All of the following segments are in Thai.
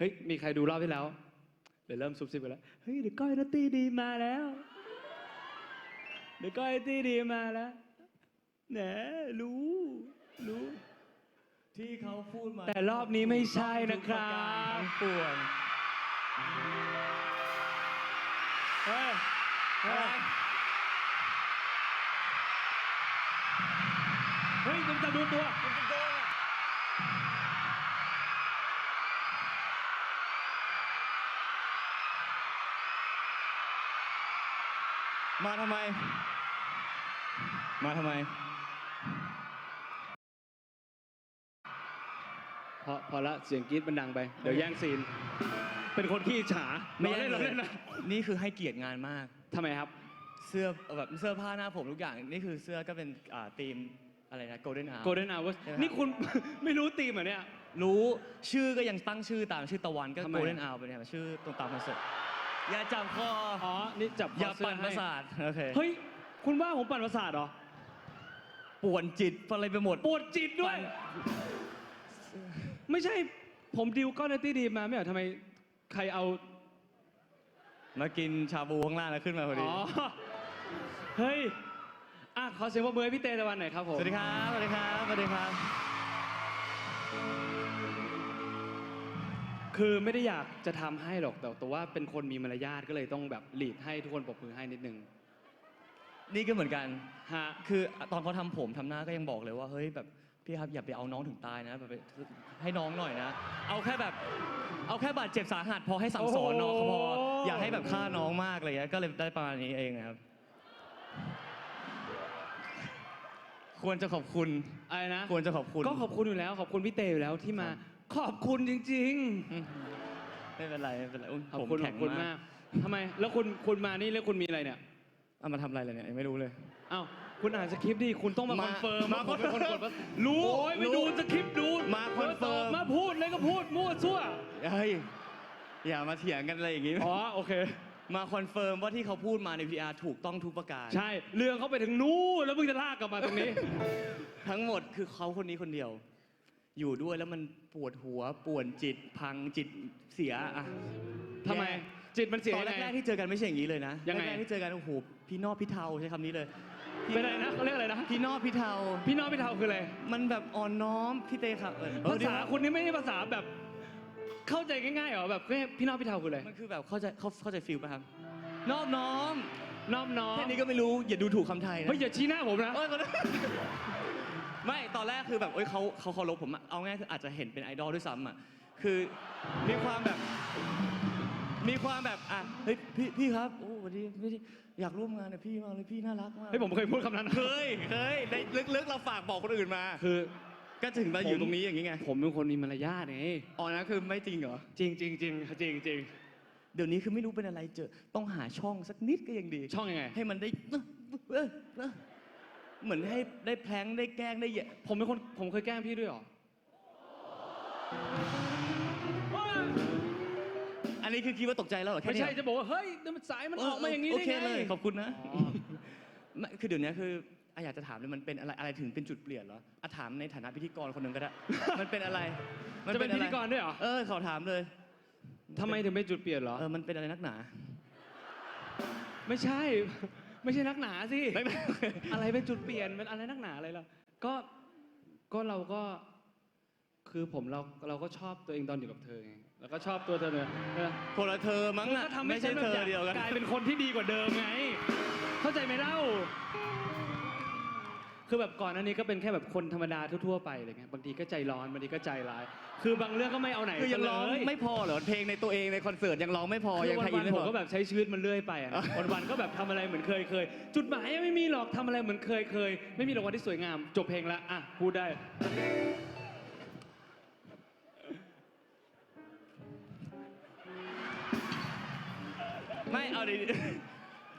เฮ้ย มีใครดูรอบที่แล้วเดี๋ยวเริ่มซุบซิบกันแล้ว เฮ้ย เดี๋ยวก้อยนัตตี้ดีมาแล้ว เดี๋ยวก้อยนัตตี้ดีมาแล้วแหนรู้ รู้ ที่เขาพูดมาแต่รอบนี้ไม่ใช่นะครับทั้งปวงเฮ้ยเฮ้ยเฮ้ยคุณจะดูตัวคุณจะโดนอะ มาทำไม มาทำไม พอพอละเสียงกรี๊ดมันดังไป เดี๋ยวแย่งซีน เป็นคนขี้อิจฉาไม่เล่นเราเล่นนะนี่คือให้เกียรติงานมาก ทำไมครับ เสื้อแบบเสื้อผ้าหน้าผมทุกอย่าง นี่คือเสื้อก็เป็นอ่าธีมอะไรนะ golden hour Golden Hours ใช่ไหมครับนี่คุณ ไม่รู้ตีมเหรอเนี่ย รู้ชื่อก็ยังตั้งชื่อตามชื่อตะวันก็ ทำไม golden hour ไปเนี่ยชื่อตรงตามคอนเซ็ปต์ อย่าจับคออ๋อ นี่จับอย่าคเสื้ปั่นให้ประสาทโอเคเฮ้ย คุณว่าผมปั่นประสาทเหรอ ป่วนจิตอะไรไปหมด ปวดจิตด้วยไม่ใช่ผมดิวก้อนนัตตี้ดีมาไม่เหรอทำไมใครเอา มากินชาบูข้างล่างแล้วขึ้นมาพอดี อ๋อ เฮ้ย อะ ขอเสียงปรบมือให้พี่เตตะวันหน่อยครับผม สวัสดีครับ สวัสดีครับ สวัสดีครับ คือไม่ได้อยากจะทำให้หรอกแต่แต่ว่าเป็นคนมีมารยาทก็เลยต้องแบบหลีดให้ทุกคนปรบมือให้นิดนึงนี่ก็เหมือนกัน ฮะ คือตอนเขาทำผมทำหน้าก็ยังบอกเลยว่าเฮ้ยแบบพี่ครับอย่าไปเอาน้องถึงตายนะแบบไปให้น้องหน่อยนะ เอาแค่แบบเอาแค่บาดเจ็บสาหัสพอให้สั่งสอนน้องเขาพอโอ้โหอย่าให้แบบฆ่าน้องมากอะไรเงี้ยก็เลยได้ประมาณนี้เองนะครับ ควรจะขอบคุณ อะไรนะ ควรจะขอบคุณ ก็ขอบคุณอยู่แล้วขอบคุณพี่เตอยู่แล้วที่มา ขอบคุณจริงอืมไม่เป็นไรไม่เป็นไรอุ๊ยๆขอบผมคุณขแข็องบคุณมามากกทำไม แล้วคุณคุณมานี่แล้วคุณมีอะไรเนี่ยเอามาทำอะไรเลยเนี่ยยังไม่รู้เลย อ้าวคุณอ่านสคริปต์ดิคุณต้องมามาคอนเฟิร์มมาว่าผมเป็นคนกดว่ารู้โอ้ยไม่รู้ดูสคริปต์ดูมาคอนเฟิร์ม มาพูดเลยก็พูดมั่วซั่วเฮ้ยอย่ามาเถียงกันอะไรอย่างงี้ อ๋อโอเค มาคอนเฟิร์มว่าที่เขาพูดมาใน PR ถูกต้องทุกประการ ใช่เรื่องเขาไปถึงนู่นแล้วมึงจะลากกลับมาตรงนี้ ทั้งหมดคือเขาคนนี้คนเดียว อยู่ด้วยแล้วมันปวดหัวป่วนจิตพังจิตเสียอะทำไมแย่จิตมันเสียตอนยังไงแรกๆที่เจอกันไม่ใช่อย่างนี้เลยนะยังไง แรกๆที่เจอกันโอ้โหพี่นอกพี่เทาใช้คำนี้เลยพี่เป็นอะไรนะเขาเรียกอะไรนะพี่นอกพี่เทา พี่น้องพี่เทาคืออะไรมันแบบอ่อนน้อมพี่เตครับเออภาษาคุณนี่ไม่ใช่ภาษาแบบ เข้าใจง่ายๆเหรอแบบแค่พี่น้องพี่เทาคืออะไรมันคือแบบเข้าใจเข้าเข้าใจฟิลป่ะครับ นอบน้อมน้อมน้อมแค่นี้ก็ไม่รู้อย่าดูถูกคำไทยนะเฮ้ยอย่าชี้หน้าผมนะ เอ้ยขอโทษ ไม่ตอนแรกคือแบบเอ้ยเขาเขาเคารพผมอะเอาง่ายคืออาจจะเห็นเป็นไอดอลด้วยซ้ำอะคือมีความแบบ มีความแบบอะเฮ้ยพี่พี่ครับโอ้วันนี้ไม่ได้อยากร่วมงานกับพี่มากเลยพี่น่ารักมากเฮ้ยผมเคยพูดคำนั้นนะเคยเคยในลึกๆเราฝากบอกคนอื่นมา คือก็ถึงมาอยู่ตรงนี้อย่างนี้ไงผมเป็นคนมีมารยาทไงอ๋อนะคือไม่จริงเหรอจริงจริงจริงจริงจริงเดี๋ยวนี้คือไม่รู้เป็นอะไรเจอต้องหาช่องสักนิดก็ยังดี ช่องยังไง ให้มันได้เอ้อเอ้อ เอ้อเหมือนให้ได้แพลงได้แกล้งได้แยะผมเป็นคนผมเคยแกล้งพี่ด้วยเหรอ อันนี้คือคิดว่าตกใจแล้วเหรอแค่ไม่นี้ใช่เหรอจะบอกว่า เฮ้ยมันสายมันออกมาอย่างนี้โอได้เคไง เลยขอบคุณนะอ๋อ ไม่คือเดี๋ยวนี้คืออะอยากจะถามเลยมันเป็นอะไรอะไรถึงเป็นจุดเปลี่ยนเหรออะถามในฐานะพิธีกรคนหนึ่งก็ได้ มันเป็นอะไรจะเป็นอะพิไธีกรด้วยเหรอ เออขอถามเลยทำไมถึงเป็นจุดเปลี่ยนเหรอ เออมันเป็นอะไรนักหนา ไม่ใช่ ไม่ใช่นักหนาสิไม่ไม่อะไรเป็นจุดเปลี่ยนเป็นอะไรนักหนาอะไรล่ะก็ก็เราก็ คือผมเราเราก็ชอบตัวเองตอนอยู่กับเธอไงแล้วก็ชอบตัวเธอเนี่ยเออคนละเธอมั้งมันน่ะก็ทำให้ไม่ใช่ฉันแบบเธออยากเดียวกัน กลายเป็นคนที่ดีกว่าเดิมไง เข้าใจไหมเล่า คือแบบก่อนอันนี้ก็เป็นแค่แบบคนธรรมดาทั่วๆไปอะไรเงี้ยบางทีก็ใจร้อนบางทีก็ใจร้าย คือบางเรื่องก็ไม่เอาไหนคือยังร้องซะเลยไม่พอเหรอเพลงในตัวเองในคอนเสิร์ตยังร้องไม่พอคือยังวัไทยอินนไม่ๆผพมอก็แบบใช้ชีวิตมันเรื่อยไปอะอะวันๆก็แบบทำอะไรเหมือนเคยเคยจุดหมายยังไม่มีหรอกทำอะไรเหมือนเคยเคยไม่มีรางวัลที่สวยงาม จบเพลงละอะพูดได้ไม่เอาดิ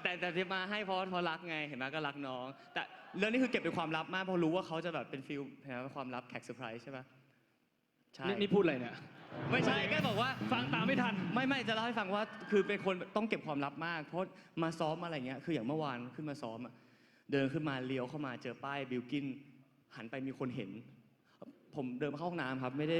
แต่แต่ที่มาให้เพราะเพราะรักไงเห็นไหมก็รักน้องแต่ เรื่องนี้คือเก็บเป็นความลับมากเพราะรู้ว่าเขาจะแบบเป็นฟิลเห็นไหมความลับแขกเซอร์ไพรส์ใช่ปะใช่ นี่นี่พูดอะไรเนี่ย ไม่ใช่แค่บอกว่าฟังตามไม่ทัน ไม่ไม่จะเล่าให้ฟังว่าคือเป็นคนต้องเก็บความลับมาก เพราะมาซ้อมอะไรเงี้ยคืออย่างเมื่อวานขึ้นมาซ้อมอะเดินขึ้นมาเลี้ยวเข้ามาเจอป้ายบิลกินหันไปมีคนเห็น ผมเดินมาเข้าห้องน้ำครับไม่ได้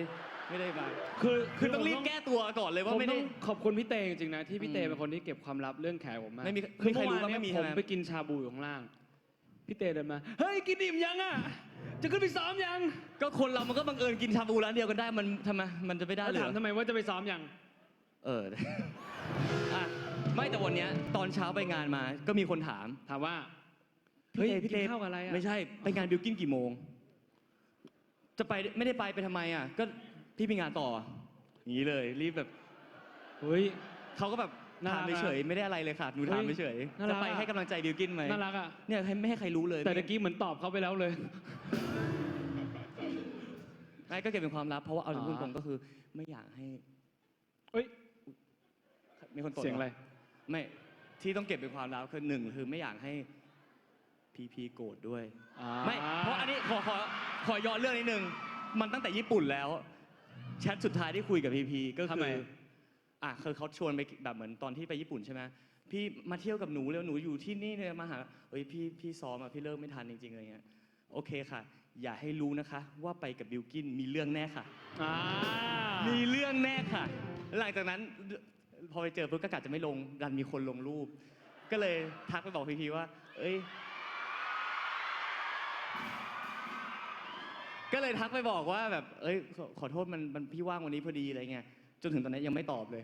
ไม่ได้มาคือคือต้องรีบแก้ตัวก่อนเลยผว่ามไม่ต้ได้องขอบคุณพี่เตจริงๆนะที่พี่เตอืมเป็นคนที่เก็บความลับเรื่องแขกผมมากไม่มีคือไม่มีใครรู้เมื่อวานว่าไม่มีเนี่ยใช่ผมไหมไปกินชาบูอยู่ข้างล่าง พี่เตเดินมา เฮ้ย กินอิ่มยังอะ จะขึ้นไปซ้อมยัง ก็คนเรามันก็บังเอิญกินชาบูร้านเดียวกันได้มันทำไมมันจะไม่ได้แล้วเลยถามเหรอทำไมว่าจะไปซ้อมยัง เออ อะไม่แต่วันเนี้ยตอนเช้าไปงานมาก็มีคนถามถามว่าเฮ้ยพี่พี่เตกินข้าวกับอะไรอะไม่ใช่ไปงานบิวกินกี่โมง จะไปไม่ได้ไปไปทำไมอะ ก็พี่มีงานต่ออย่างนี้เลย รีบแบบ เฮ้ยเขาก็แบบ น่ารัถามกอะเฉยๆไม่ได้อะไรเลยค่ะหนูถามเฮ้ยเฉยน่าๆรัจะกไปอะให้กำลังใจบิวกินไหมน่ารักอะ เนี่ยให้ไม่ให้ใครรู้เลยแต่ตะกี้เหมือนตอบเขาไปแล้วเลย ไม่ก็เก็บเป็นความลับเพราะว่าเอาอ๋อตรงๆก็คือ ไม่อยากให้เฮ้ย มีคนตดเสียงอะไร ไม่ที่ต้องเก็บเป็นความลับคือหนึ่งคือไม่อยากให้พีพีโกรธด้วย อ่า ไม่ เพราะอันนี้ขอขอขอย้อนเรื่องนิดนึง มันตั้งแต่ญี่ปุ่นแล้ว แชทสุดท้ายที่คุยกับพีพีก็ทำคืไม อ อะคือเขาชวนไปแบบเหมือนตอนที่ไปญี่ปุ่นใช่ไหมพี่มาเที่ยวกับหนูเร็วหนูอยู่ที่นี่เลยมาหาเอ้ยพี่พี่ซ้อมอะพี่เลิกไม่ทันจริงๆอะไรเงี้ยโอเคค่ะ อย่าให้รู้นะคะ ว่าไปกับบิวกินมีเรื่องแน่ค่ะ อ่ามีเรื่องแน่ค่ะ หลังจากนั้นพอไปเจอปุ๊บก็กะจะไม่ลงดันมีคนลงรูป ก็เลยทักไปบอกพีพีว่า เอ้ย ก็เลยทักไปบอกว่าแบบ เอ้ยขอขอโทษมันมันพี่ว่างวันนี้พอดีอะไรเงี้ย จนถึงตอนนี้ยังไม่ตอบเลย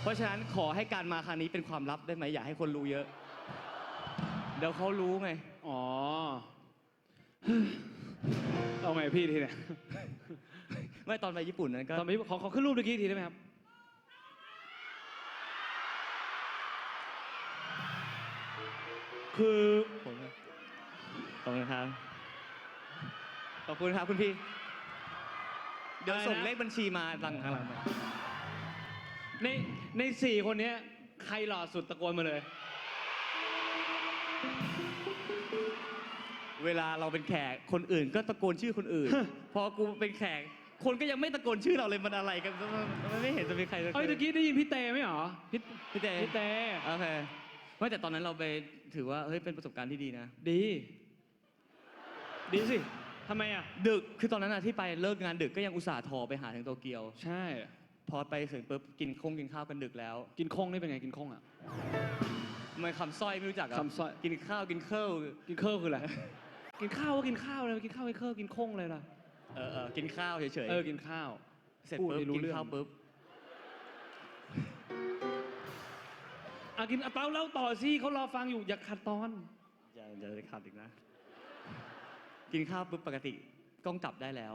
เพราะฉะนั้นขอให้การมาครั้งนี้เป็นความลับได้ไหมอย่าให้คนรู้เยอะ เดี๋ยวเขารู้ไง อ๋อ เอาไงพี่ทีเนี่ยไม่ตอนไปญี่ปุ่นนั้นก็ตอนนี้ขอขอขึ้นรูปตะกี้ทีได้ไหมครับ คือผมขอบคุณครับ ขอบคุณครับคุณพี่ เดี๋ยวอะไรนะส่งเลขบัญชีมาหลังข้างหลังไปในในสี่คนเนี้ยใครหล่อสุดตะโกนมาเลย เวลาเราเป็นแขกคนอื่นก็ตะโกนชื่อคนอื่น พอกูเป็นแขก คนก็ยังไม่ตะโกนชื่อเราเลยมันอะไรกันมันมันไม่เห็นจะมีใครตะโกเอ้ยนตะกี้ได้ยินพี่เตไหมหรอพี่พี่เต้พี่เตโอเคไม่แต่ตอนนั้นเราไปถือว่าเฮ้ยเป็นประสบการณ์ที่ดีนะ ดี ดีสิ ทำไมอะ ดึกคือตอนนั้นอะที่ไปเลิกงานดึกก็ยังอุตส่าห์ทอไปหาถึงโตเกียว ใช่ พอไปถึงปุ๊บกินคงกินข้าวกันดึกแล้วกินคงนี่เป็นไงกินคงอะ ทำไมคำสร้อยไม่รู้จักอะคำสร้อย กินข้าวกินเคร้าวกินเคอร์คืออะไร กินข้าวก็กินข้าวเลยกินข้าวไม่เคอร์กินคงเลยล่ะ เออเออกินข้าวเฉยๆเออ กินข้าวเสร็จพูดปุ๊บให้รู้กินเรื่องข้าวปุ๊บอะกินอะเต้าเล่าต่อสิเขารอฟังอยู่อย่าขัดตอน อย่าอย่าได้ขาดอีกนะ กินข้าวปุ๊บปกติกล้องจับได้แล้ว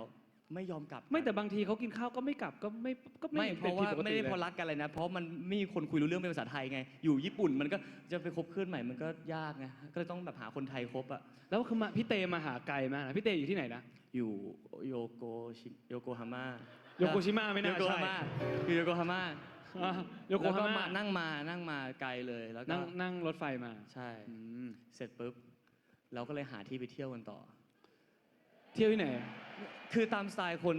ไม่ยอมกลับไม่แต่บางทีเขากินข้าวก็ไม่กลับก็ไม่ก็ไม่ไม่เพราะว่าป็นผิปกไม่ติได้ลยเพราะรักกันเลยนะ เพราะมันไม่มีคนคุยรู้เรื่องเป็นภาษาไทยไง อยู่ญี่ปุ่นมันก็จะไปคบเพื่อนใหม่มันก็ยากไงก็เลยต้องแบบหาคนไทยคบอะแล้วคือมาพี่เตมาหาไกลมากนะพี่เตอยู่ที่ไหนนะอยู่โยโกชิโยโกฮาม่าโยโกชิมะไม่น่าโยโกใช่ฮาม่าอยู่โยโกฮาม่าอะโยโกแล้วฮาก็ม่ามานั่งมานั่งมาไกลเลยแล้วก็นั่งนั่งรถไฟมาใช่ อืม เสร็จปุ๊บเราก็เลยหาที่ไปเที่ยวกันต่อ เที่ยวที่ไหน คือตามสไตล์คน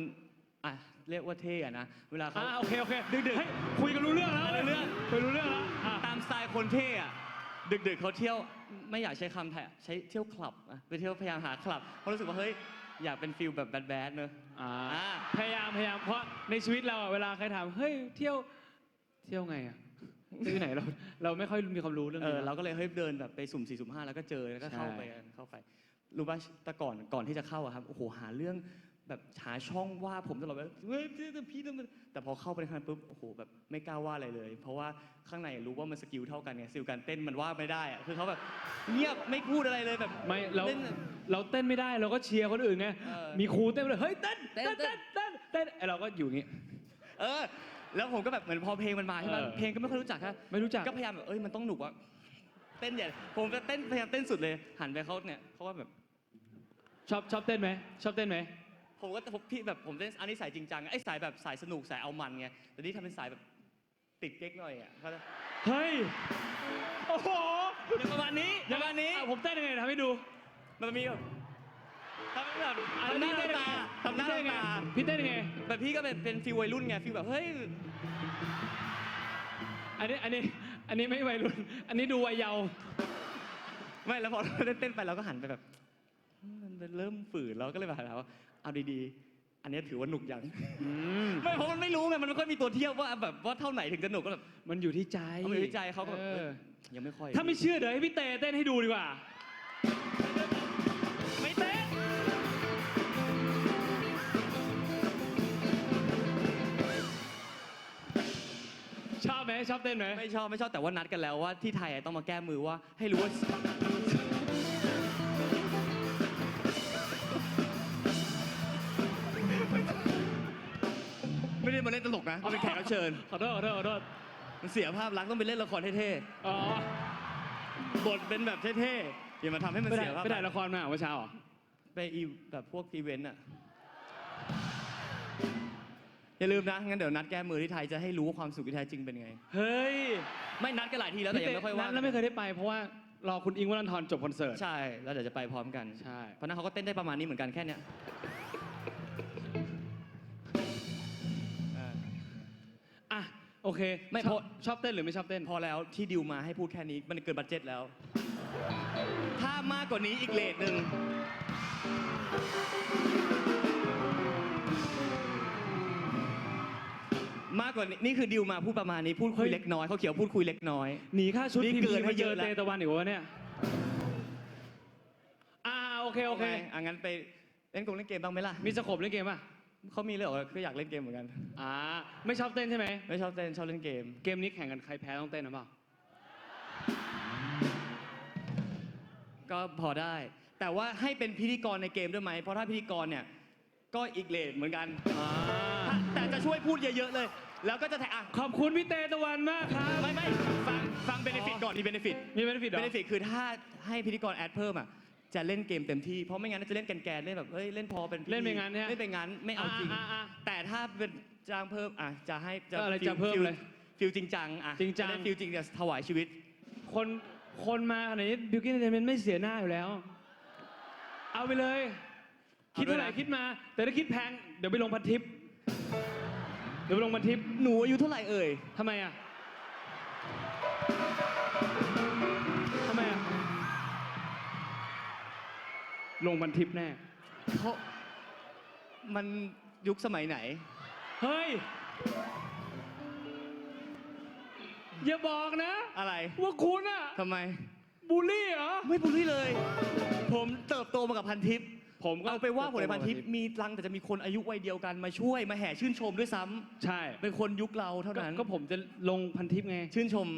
อะเรียกว่าเท่อะนะ เวลาเขาอ่าโอเคโอเคดึกๆให้คุยกันรู้เรื่องแล้วรู้เรื่องคุยรู้เรื่องแล้วอะตามสไตล์คนเท่อะดึกๆเขาเที่ยวไม่อยากใช้คำไทยอะใช้เที่ยวคลับอะไปเที่ยวพยายามหาคลับเพราะรู้สึกว่าเฮ้ยอยากเป็นฟิลแบบแบดๆเนอะอ่าอ่า พยายามพยายามเพราะในชีวิตเราอะเวลาใครถามเฮ้ยเที่ยวเที่ยวไงอะเที่ยวที่ไหนเราเราไม่ค่อยมีความรู้เรื่องเอนี้อนะเราก็เลยเฮ้ยเดินแบบไปสุ่มสี่สุ่มห้าแล้วก็เจอแล้วก็เข้าใช่ ไปกันเข้าไป รู้ป่ะแต่ก่อนก่อนที่จะเข้าอะครับโอ้โหหาเรื่องแบบหาช่องว่าผมตลอดแบบเฮ้ยพี่พี่ทำไมแต่พอเข้าไปในครั้งปุ๊บโอ้โหแบบไม่กล้าว่าอะไรเลย เพราะว่าข้างในรู้ว่ามันสกิลเท่ากันไงสกิลการเต้นมันว่าไม่ได้อะคือเขาแบบเงียบไม่พูดอะไรเลยแบบไม่เราเล่นเราเต้นไม่ได้เราก็เชียร์คนอื่นไงเออมีครูเต้นไปเลยเฮ้ยเต้นเต้เต้นนเต้นเต้นเต้นไอเราก็อยู่อย่างงี้ เออ แล้วผมก็แบบเหมือนพอเพลงมันมาใช่ไหมเออเพลงก็ไม่ค่อยรู้จักครับไม่รู้จัก ก็พยายามแบบเอ้ยมันต้องหนุกอะเต้นเนี่ยผมจะเต้นพยายามเต้นสุดเลยหันไปเขาเนี่ยเขาก็แบบ ชอบชอบเต้นไหมชอบเต้นไหมผมก็ผมพี่แบบผมเต้นอันนี้สายจริงจังไอ้สายแบบสายสนุกสายเอามันไงแต่นี่ทำเป็นสายแบบติดเก๊กหน่อยอะเขาจะเฮ้ยโอ้โหอย่างประมาณนี้อย่างประมาณนี้อะผมเต้นยังไงทำให้ดูมันมีแบบทำแบบอะทำหน้าพี่เต้นทำตาทำหน้าพี่เต้นยังทำไงตาพี่เต้นยังไงแบบพี่ก็เป็นเป็นฟีลวัยรุ่นไงฟีลแบบเฮ้ยอันนี้อันนี้อันนี้ไม่วัยรุ่น อันนี้ดูวัยเยาว์ไม่แล้วพอเราเต้นๆไปเราก็หันไปแบบมัน เริ่มฝืนเราก็เลยแบบถามว่าเอาดีอันเนี้ยถือว่าหนุกยังอืมไม่เพราะมันไม่รู้ไงมันไม่ค่อยมีตัวเทียบว่าแบบว่าเท่าไหนถึงจะหนุกก็แบบมันอยู่ที่ใจเอาไปวิจัยเขาก็แบบอเอออยังไม่ค่อยถ้าไม่เชื่อเดี๋ยวให้พี่เตเต้นให้ดูดีกว่าไม่เต้นชอบไหมชอบเต้นไหมไม่ชอบไม่ชอบแต่ว่านัดกันแล้วว่าที่ไทยต้องมาแก้มือว่าให้รู้ว่า ม่ได้มาเล่นตลกนะมันเป็นแขกรับเชิญ ขอโทษขอโทษขอโทษมันเสียภาพลักษณ์ต้องไปเล่นละครเท่อ๋อๆบทเป็นแบบเท่ๆอย่ามาทำให้มันไปถ่าเสียยภาพไปถ่ายละครมาเหรอเมื่อเช้าเหรอไปอีแบบพวกอีเวนต์อะอย่าลืมนะงั้นเดี๋ยวนัดแก้มือที่ไทยจะให้รู้ว่าความสุขที่แท้จริงเป็นไง เฮ้ยไม่นัดกันหลายทีแล้วแต่ยังไม่ค่อยว่างนัดแล้วไม่เคยได้ไปเพราะว่ารอคุณอิงค์วรันทรจบคอนเสิร์ต ใช่แล้วเดี๋ยวจะไปพร้อมกันใช่ เพราะนั้นเขาก็เต้นได้ประมาณนี้เหมือนกันแค่เนี้ย โอเคไม่ชอบเพราะชอบเต้นหรือไม่ชอบเต้น พอแล้วที่ดิวมาให้พูดแค่นี้มันเกินบัตเจ็ตแล้ว ถ้ามากกว่านี้อีกเลทหนึ่งมากกว่านี้นี่คือดิวมาพูดประมาณนี้พูดคุเฮ้ยยเล็กน้อยเขาเขียวพูดคุยเล็กน้อย หนีค่าชุดนี่ทีมเกินทีไปมาเจเยออะแล้ว เตตะวันอีกวะเนี่ยอ่าโอเคโอเค อะงั้นไปเล่นกงเล่นเกมบ้างไหมล่ะมีสโคปเล่นเกมป่ะ เขามีเลยเหรอก็อยากเล่นเกมเหมือนกัน อ่าไม่ชอบเต้นใช่ไหมไม่ชอบเต้นชอบเล่นเกม เกมนี้แข่งกันใครแพ้ต้องเต้นนะเปล่าก็พอได้ แต่ว่าให้เป็นพิธีกรในเกมด้วยไหมเพราะถ้าพิธีกรเนี่ยก็อีกเลทเหมือนกันอ่าแต่จะช่วยพูดเยอะๆเลย แล้วก็จะแทอะขอบคุณพี่เตตะวันมากครับไม่ไม่ฟังฟังเบนฟิตก่อนมีเบนฟิตมีเบนฟิตเหรเบอนฟิตคือถ้าให้พิธีกรแอดเพิ่มอะ จะเล่นเกมเต็มที่เพราะไม่งั้นจะเล่นแกนๆเล่นแบบเฮ้ยเล่นพอเป็นพิธีเล่นไปงั้นเนี่ยเล่นไปงั้นไม่เอาจริง อ่าอ่าอ่าแต่ถ้าเป็นจ้างเพิ่มอะจะให้ก็อะไรฟิลจะเพิ่มฟิลเลยฟิลจริงจังอะจริงจังะเล่นฟิลจริงจะถวายชีวิต คนคนมาขนาดนี้บิวกิ้นเอนเตอร์เทนเมนต์ไม่เสียหน้าอยู่แล้ว เอาไปเลย คิดเท่าไหร่คิดมา แต่ถ้าคิดแพง เดี๋ยวไปลงพันทิป เดี๋ยวไปลงพันทิปหนูอายุเท่าไหร่เอ่ยทำไมอะ ลงพันทิปแน่เขามันยุคสมัยไหน เฮ้ย อย่าบอกนะ อะไร ว่าคุณอะทำไม บูลลี่เหรอ ไม่บูลลี่เลย ผมเติบโตมากับพันทิปผมก็เอาไปว่าผมในพันทิปมีรังแต่จะมีคนอายุวัยเดียวกันมาช่วยมาแห่ชื่นชมด้วยซ้ำใช่ เป็นคนยุคเราเท่าก็นั้นก็ผมจะลงพันทิปไง ชื่นชม